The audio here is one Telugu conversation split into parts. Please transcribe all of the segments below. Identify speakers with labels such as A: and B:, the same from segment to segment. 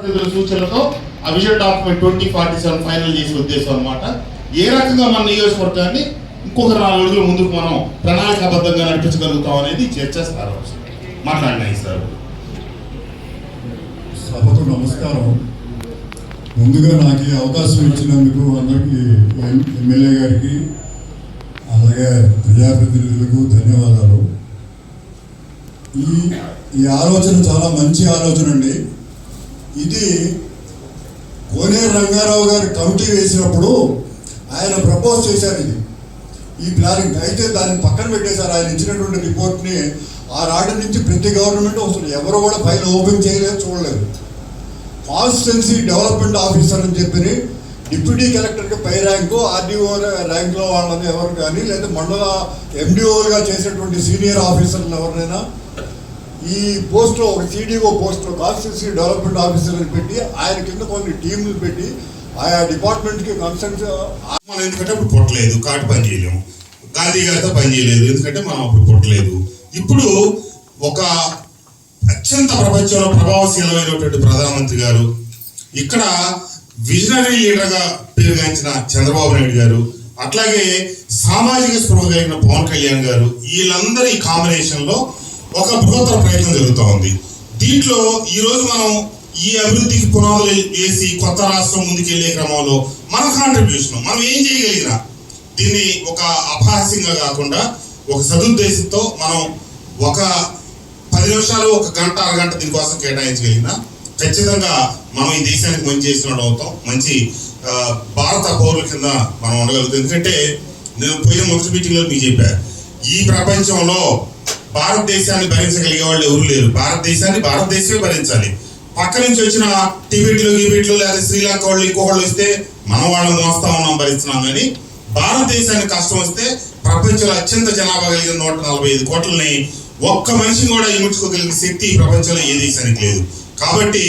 A: ప్రతినిధుల సూచనలతో ఆ vision document twenty forty seven final చేసే ఉద్దేశం అనమాట ఏ రకంగా మన నియోజకవర్గాన్ని ఇంకొక నాలుగు అడుగులు ముందుకు మనం ప్రణాళికాబద్ధంగా నడిపించగలుగుతాం అనేది చర్చ సార్. మాట్లాడినాయి సార్.
B: సభకు నమస్కారం. ముందుగా నాకు ఈ అవకాశం ఇచ్చినందుకు అందరికీ ఎమ్మెల్యే గారికి అలాగే ప్రజాప్రతినిధులకు ధన్యవాదాలు. ఈ ఈ ఆలోచన చాలా మంచి ఆలోచన అండి. ఇది కోనే రంగారావు గారి కమిటీ వేసినప్పుడు ఆయన ప్రపోజ్ చేశారు ఇది. ఈ ప్లానింగ్ అయితే దాన్ని పక్కన పెట్టేశారు. ఆయన ఇచ్చినటువంటి రిపోర్ట్ని ఆ నాటి నుంచి ప్రతి గవర్నమెంట్ అసలు ఎవరు కూడా ఫైల్ ఓపెన్ చేయలేదు చూడలేదు. కాన్స్టిట్యున్సీ డెవలప్మెంట్ ఆఫీసర్ అని చెప్పి డిప్యూటీ కలెక్టర్కి పై ర్యాంకు ఆర్డీఓ ర్యాంక్లో వాళ్ళని ఎవరు కానీ లేదా మండల ఎండిఓలుగా చేసేటువంటి సీనియర్ ఆఫీసర్లు ఎవరినైనా ఈ పోస్ట్లో ఒక సిడిఓ పోస్ట్లో కాన్స్టిట్యూన్సీ డెవలప్మెంట్ ఆఫీసర్ అని పెట్టి ఆయన కింద కొన్ని టీంలు పెట్టి ఆయా డిపార్ట్మెంట్కి కన్సల్ట్
A: మనం ఎందుకంటే అప్పుడు పుట్టలేదు కాటు పని చేయలేము. గాంధీ గారితో పని చేయలేదు ఎందుకంటే మనం అప్పుడు పుట్టలేదు. ఇప్పుడు ఒక అత్యంత ప్రపంచంలో ప్రభావశీలమైనటువంటి ప్రధానమంత్రి గారు ఇక్కడ విజనరీ లీడర్గా పేరుగాంచిన చంద్రబాబు నాయుడు గారు అట్లాగే సామాజిక స్పృహ కలిగిన పవన్ కళ్యాణ్ గారు వీళ్ళందరి కాంబినేషన్లో ఒక బృహత్తర ప్రయత్నం జరుగుతూ ఉంది. దీంట్లో ఈరోజు మనం ఈ అభివృద్ధికి పునాదులు వేసి కొత్త రాష్ట్రం ముందుకెళ్ళే క్రమంలో మన కాంట్రిబ్యూషన్ మనం ఏం చేయగలిగినా దీన్ని ఒక అపహాస్యంగా కాకుండా ఒక సదుద్దేశంతో మనం ఒక పది నిమిషాలు ఒక గంట అరగంట దీనికోసం కేటాయించగలిగిన ఖచ్చితంగా మనం ఈ దేశానికి మంచి చేసినట్టు అవుతాం. మంచి భారత పౌరుల కింద మనం ఉండగలుగుతాం. ఎందుకంటే నేను పోయిన మొదటి మీటింగ్లో మీకు చెప్పా ఈ ప్రపంచంలో భారతదేశాన్ని భరించగలిగే వాళ్ళు ఎవరు లేరు. భారతదేశాన్ని భారతదేశమే భరించాలి. పక్క నుంచి వచ్చిన టిబెట్లు గిబెట్లు లేదా శ్రీలంక వాళ్ళు ఇంకొకళ్ళు వస్తే మనం వాళ్ళని మోస్తా ఉన్నాం భరిస్తున్నాం కానీ భారతదేశానికి కష్టం వస్తే ప్రపంచంలో అత్యంత జనాభా కలిగిన నూట నలభై ఐదు కోట్లని ఒక్క మనిషిని కూడా ఇముడ్చుకోగలిగిన శక్తి ప్రపంచంలో ఏ దేశానికి లేదు. కాబట్టి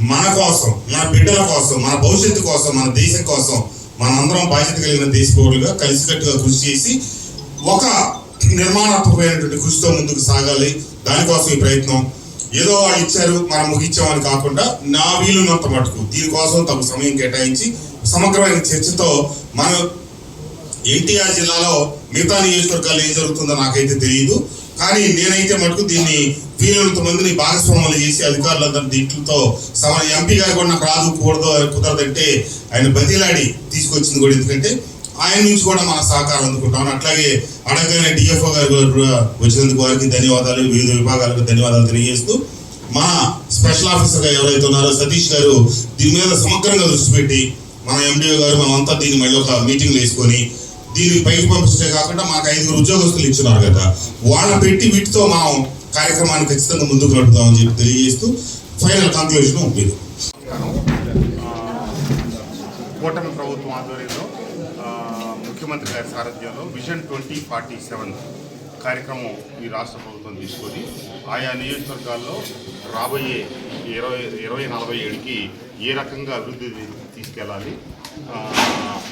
A: మన కోసం మన బిడ్డల కోసం మన భవిష్యత్తు కోసం మన దేశం కోసం మనందరం బాధ్యత కలిగిన దేశ పౌరులుగా కలిసికట్టుగా కృషి చేసి ఒక నిర్మాణాత్మకమైనటువంటి కృషితో ముందుకు సాగాలి. దానికోసం ఈ ప్రయత్నం. ఏదో వాళ్ళు ఇచ్చారు మనం ముగించామని కాకుండా నా వీలున్నంత మటుకు. దీనికోసం తమ సమయం కేటాయించి సమగ్రమైన చర్చతో మనం ఎన్టీఆర్ జిల్లాలో మిగతా నియోజకవర్గాలు ఏం జరుగుతుందో నాకైతే తెలియదు కానీ నేనైతే మటుకు దీన్ని వీలైనంత మందిని భాగస్వాములు చేసి అధికారులందరూ దీంట్లో సమ ఎంపీ గారు కూడా నాకు రాదు కూడదు కుదరదంటే ఆయన బతిలాడి తీసుకొచ్చింది కూడా. ఎందుకంటే ఆయన నుంచి కూడా మన సహకారం అందుకుంటాం అట్లాగే అడగగానే డిఎఫ్ఓ గారు కూడా వచ్చినందుకు వారికి ధన్యవాదాలు వివిధ విభాగాలకు ధన్యవాదాలు తెలియజేస్తూ మన స్పెషల్ ఆఫీసర్గా ఎవరైతే ఉన్నారో సతీష్ గారు దీని మీద సమగ్రంగా దృష్టి పెట్టి మన ఎండిఓ గారు మనం అంతా దీన్ని మళ్ళీ ఒక మీటింగ్ వేసుకొని దీన్ని పైకి పంపించే కాకుండా మాకు ఐదుగురు ఉద్యోగస్తులు ఇచ్చినారు కదా. వాళ్ళ పెట్టి వీటితో మనం కార్యక్రమాన్ని ఖచ్చితంగా ముందుకు నడుపుదామని చెప్పి తెలియజేస్తూ ఫైనల్ కంక్లూజన్ మీరు కూటమి ప్రభుత్వం ఆధ్వర్యంలో ముఖ్యమంత్రి గారి సారథ్యంలో విజన్ ట్వంటీ ఫార్టీ సెవెన్ కార్యక్రమం ఈ రాష్ట్ర ప్రభుత్వం తీసుకొని ఆయా నియోజకవర్గాల్లో రాబోయే ఇరవై ఇరవై నలభై ఏడుకి ఏ రకంగా అభివృద్ధి తీసుకెళ్ళాలి?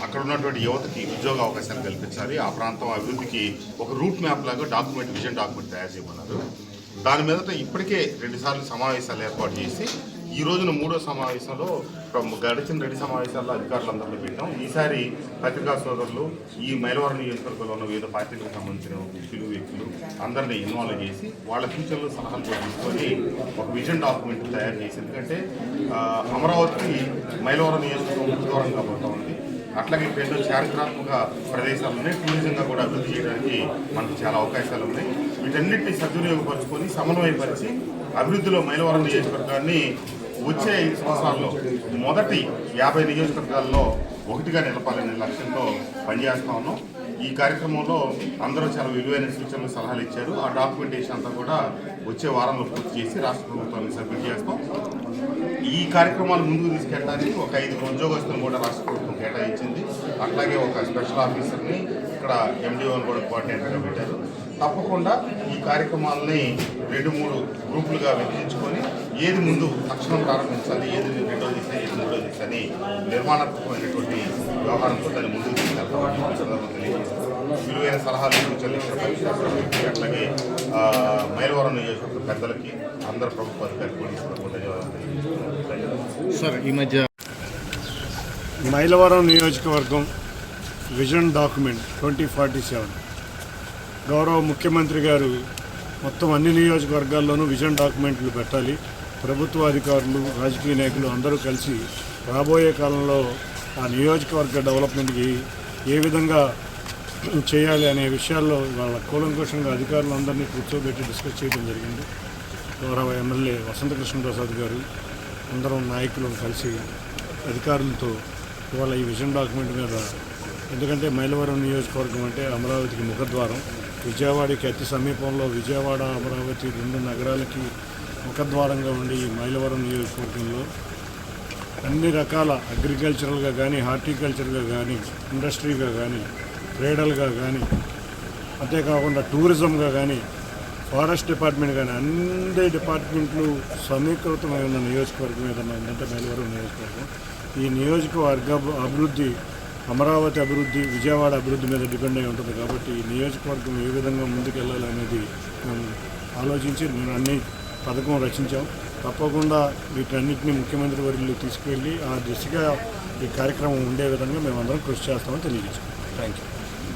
A: అక్కడ ఉన్నటువంటి యువతకి ఉద్యోగ అవకాశాలు కల్పించాలి. ఆ ప్రాంతం అభివృద్ధికి ఒక రూట్ మ్యాప్ లాగా డాక్యుమెంట్ విజన్ డాక్యుమెంట్ తయారు చేయమన్నారు. దాని మీద ఇప్పటికే రెండుసార్లు సమావేశాలు ఏర్పాటు చేసి ఈ రోజున మూడో సమావేశంలో గడిచిన రెండు సమావేశాల్లో అధికారులందరినీ పెట్టాం. ఈసారి పత్రికా సోదరులు ఈ మైలవరం నియోజకవర్గంలో ఉన్న వివిధ పార్టీలకు సంబంధించిన వ్యక్తులు వ్యక్తులు అందరినీ ఇన్వాల్వ్ చేసి వాళ్ళ సూచనలు సలహాలు తీసుకొని ఒక విజన్ డాక్యుమెంట్ తయారు చేసి ఎందుకంటే అమరావతి మైలవరం నియోజకవర్గం దూరంగా పోతా ఉంది. అట్లాగే ఇక్కడ చారిత్రాత్మక ప్రదేశాలు ఉన్నాయి. టూరిజంగా కూడా అభివృద్ధి చేయడానికి మనకు చాలా అవకాశాలు ఉన్నాయి. వీటన్నిటిని సద్వినియోగపరుచుకొని సమన్వయపరిచి అభివృద్ధిలో మైలవరం నియోజకవర్గాన్ని వచ్చే ఐదు సంవత్సరాల్లో మొదటి యాభై నియోజకవర్గాల్లో ఒకటిగా నిలపాలనే లక్ష్యంతో పనిచేస్తా ఉన్నాం. ఈ కార్యక్రమంలో అందరూ చాలా విలువైన సూచనలు సలహాలు ఇచ్చారు. ఆ డాక్యుమెంటేషన్ అంతా కూడా వచ్చే వారంలో పూర్తి చేసి రాష్ట్ర ప్రభుత్వానికి సబ్మిట్ చేస్తాం. ఈ కార్యక్రమాలు ముందుకు తీసుకెళ్ళడానికి ఒక ఐదుగురు ఉద్యోగస్తులను కూడా రాష్ట్ర ప్రభుత్వం కేటాయించింది. అట్లాగే ఒక స్పెషల్ ఆఫీసర్ని ఇక్కడ ఎండిఓని కూడా కోఆర్డినేటర్గా పెట్టారు. తప్పకుండా ఈ కార్యక్రమాలని రెండు మూడు గ్రూపులుగా విభజించుకొని ఏది ముందు తక్షణం ప్రారంభించాలి ఏది రెండో దిశ ఏది మూడో దిశ అని నిర్మాణాత్మకమైనటువంటి వ్యవహారంతో దాన్ని ముందుకు తీసుకెళ్తామని విలువైన సలహాలు అట్లాగే మైలవరం నియోజకవర్గ పెద్దలకి అందరు ప్రభుత్వ అధికారులు.
C: సార్ ఈ మధ్య
D: మైలవరం నియోజకవర్గం vision document twenty forty seven. గౌరవ ముఖ్యమంత్రి గారు మొత్తం అన్ని నియోజకవర్గాల్లోనూ విజన్ డాక్యుమెంట్లు పెట్టాలి. ప్రభుత్వ అధికారులు రాజకీయ నాయకులు అందరూ కలిసి రాబోయే కాలంలో ఆ నియోజకవర్గ డెవలప్మెంట్కి ఏ విధంగా చేయాలి అనే విషయాల్లో వాళ్ళ కూలంకోషంగా అధికారులు అందరినీ కూర్చోబెట్టి డిస్కస్ చేయడం జరిగింది. గౌరవ ఎమ్మెల్యే వసంతకృష్ణ ప్రసాద్ గారు అందరం నాయకులు కలిసి అధికారులతో ఇవాళ ఈ విజన్ డాక్యుమెంట్ మీద ఎందుకంటే మైలవరం నియోజకవర్గం అంటే అమరావతికి ముఖద్వారం. విజయవాడకి అతి సమీపంలో విజయవాడ అమరావతి రెండు నగరాలకి ముఖద్వారంగా ఉండే ఈ మైలవరం నియోజకవర్గంలో అన్ని రకాల అగ్రికల్చరల్గా కానీ హార్టికల్చర్గా కానీ ఇండస్ట్రీగా కానీ ట్రేడల్గా కానీ అంతేకాకుండా టూరిజంగా కానీ ఫారెస్ట్ డిపార్ట్మెంట్ కానీ అన్ని డిపార్ట్మెంట్లు సమీకృతమై ఉన్న నియోజకవర్గం ఏదన్నా ఉందంటే మైలవరం నియోజకవర్గం. ఈ నియోజకవర్గ అభివృద్ధి అమరావతి అభివృద్ధి విజయవాడ అభివృద్ధి మీద డిపెండ్ అయి ఉంటుంది కాబట్టి ఈ నియోజకవర్గం ఏ విధంగా ముందుకెళ్ళాలి అనేది మేము ఆలోచించి మేము అన్ని పథకం రచించాం. తప్పకుండా వీటన్నిటిని ముఖ్యమంత్రి వర్యులు తీసుకువెళ్ళి ఆ దిశగా ఈ కార్యక్రమం ఉండే విధంగా మేమందరం కృషి చేస్తామని తెలియజేస్తాం థ్యాంక్ యూ